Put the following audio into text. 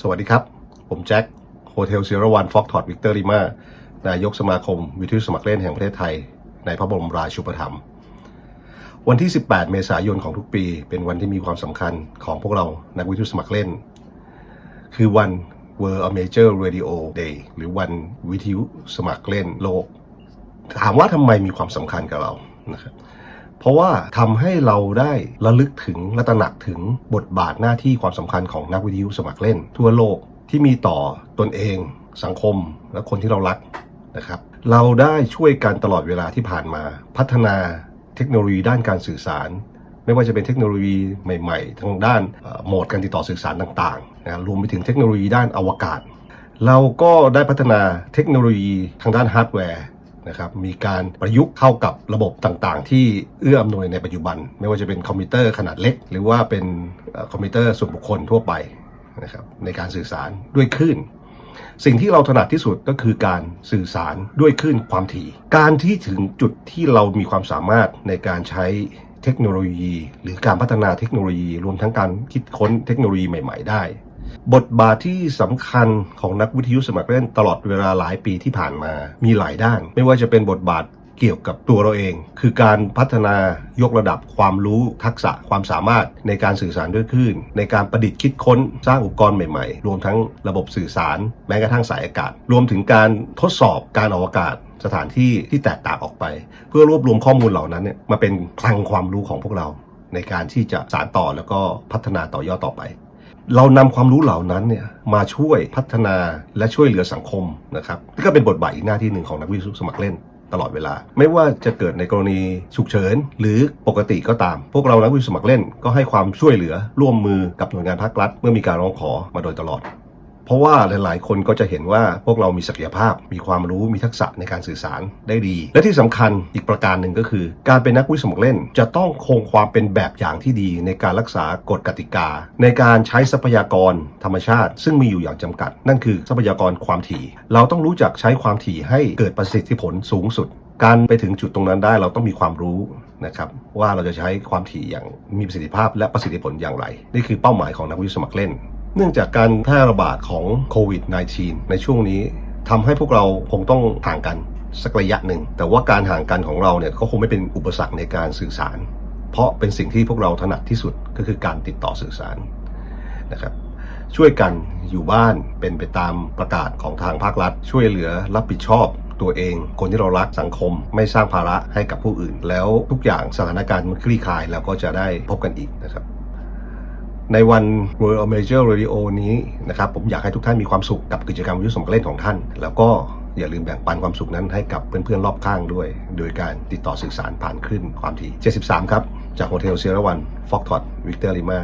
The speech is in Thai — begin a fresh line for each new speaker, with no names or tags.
สวัสดีครับ ผมแจ็คโฮเทลเซราวันฟ็อกทอดวิกเตอร์ลิมานายกสมาคม วิทยุสมัครเล่นแห่งประเทศไทย ในพระบรมราชูปถัมภ์วันที่ 18 เมษายนของทุกปี เป็นวันที่มีความสำคัญของพวกเรานักวิทยุสมัครเล่น คือวัน World Major Radio Day หรือวันวิทยุสมัครเล่นโลก ถามว่าทำไมมีความสำคัญกับเรานะครับ เพราะว่าทำให้เราได้ระลึกถึงและตระหนักถึงบทบาทหน้าที่ความสำคัญของนักวิทยุสมัครเล่น ทั่วโลกที่มีต่อตนเอง สังคม และคนที่เรารักนะครับ เราได้ช่วยกันตลอดเวลาที่ผ่านมา พัฒนาเทคโนโลยีด้านการสื่อสาร ไม่ว่าจะเป็นเทคโนโลยีใหม่ๆ ทางด้านโหมดการติดต่อสื่อสารต่างๆนะรวมไปถึงเทคโนโลยีด้านอวกาศ เราก็ได้พัฒนาเทคโนโลยีทางด้านฮาร์ดแวร์ นะครับมีการประยุกต์เข้ากับระบบต่างๆ ที่เอื้ออำนวยในปัจจุบัน ไม่ว่าจะเป็นคอมพิวเตอร์ขนาดเล็ก หรือว่าเป็นคอมพิวเตอร์ส่วนบุคคลทั่วไปนะครับในการสื่อสารด้วยคลื่นสิ่งที่เราถนัดที่สุดก็คือการสื่อสารด้วยคลื่นความถี่ การที่ถึงจุดที่เรามีความสามารถในการใช้เทคโนโลยี หรือการพัฒนาเทคโนโลยี รวมทั้งการคิดค้นเทคโนโลยีใหม่ ๆ ได้ บทบาทที่สำคัญของนักวิทยุสมัครเล่นตลอดเวลาหลายปีที่ผ่านมา มีหลายด้าน ไม่ว่าจะเป็นบทบาทเกี่ยวกับตัวเราเอง คือการพัฒนายกระดับความรู้ทักษะความสามารถในการสื่อสารด้วยคลื่น ในการประดิษฐ์คิดค้นสร้างอุปกรณ์ใหม่ๆ รวมทั้งระบบสื่อสาร แม้กระทั่งสายอากาศ รวมถึงการทดสอบการอวกาศสถานที่ที่แตกต่างออกไป เพื่อรวบรวมข้อมูลเหล่านั้นเนี่ยมาเป็นคลังความรู้ของพวกเรา ในการที่จะสานต่อแล้วก็พัฒนาต่อยอดต่อไป เรานำความรู้เหล่านั้นเนี่ยมาช่วยพัฒนาและช่วยเหลือสังคมนะครับนี่ก็เป็นบทบาทอีกหน้าที่หนึ่งของนักวิทยุสมัครเล่นตลอดเวลา ไม่ว่าจะเกิดในกรณีฉุกเฉิน หรือปกติก็ตาม พวกเรานักวิทยุสมัครเล่นก็ให้ความช่วยเหลือร่วมมือกับหน่วยงานภาครัฐ เมื่อมีการร้องขอมาโดยตลอด เพราะว่าหลาย ๆ คนก็จะเห็นว่าพวกเรามีศักยภาพ มีความรู้ มีทักษะในการสื่อสารได้ดี และที่สำคัญอีกประการหนึ่งก็คือ การเป็นนักวิทยุสมัครเล่น จะต้องคงความเป็นแบบอย่างที่ดีในการรักษากฎกติกา ในการใช้ทรัพยากรธรรมชาติ ซึ่งมีอยู่อย่างจำกัด นั่นคือทรัพยากรความถี่ เราต้องรู้จักใช้ความถี่ให้เกิดประสิทธิผลสูงสุด การไปถึงจุดตรงนั้นได้เราต้องมีความรู้นะครับว่าเราจะใช้ความถี่อย่างมีประสิทธิภาพและประสิทธิผลอย่างไร นี่คือเป้าหมายของนักวิทยุสมัครเล่น เนื่องจากการแพร่ระบาดของโควิด -19 ในช่วงนี้ทำให้พวกเราคงต้องห่างกันสักระยะหนึ่ง แต่ว่าการห่างกันของเราเนี่ยก็คงไม่เป็นอุปสรรคในการสื่อสาร เพราะเป็นสิ่งที่พวกเราถนัดที่สุดก็คือการติดต่อสื่อสารนะครับช่วยกันอยู่บ้านเป็นไปตามประกาศของทางภาครัฐ ช่วยเหลือรับผิดชอบตัวเอง คนที่เรารักสังคมไม่สร้างภาระให้กับผู้อื่น แล้วทุกอย่างสถานการณ์มันคลี่คลายแล้วก็จะได้พบกันอีกนะครับ ในวัน World Major Radio นี้นะครับผมอยากให้ทุกท่านมีความสุขกับกิจกรรมวิทยุสมัครเล่นของท่าน แล้วก็อย่าลืมแบ่งปันความสุขนั้นให้กับเพื่อนๆรอบข้างด้วย โดยการติดต่อสื่อสารผ่านคลื่นความถี่ 73 ครับ จากโฮเทลเซราวันฟอกทอดวิกเตอร์ลิมา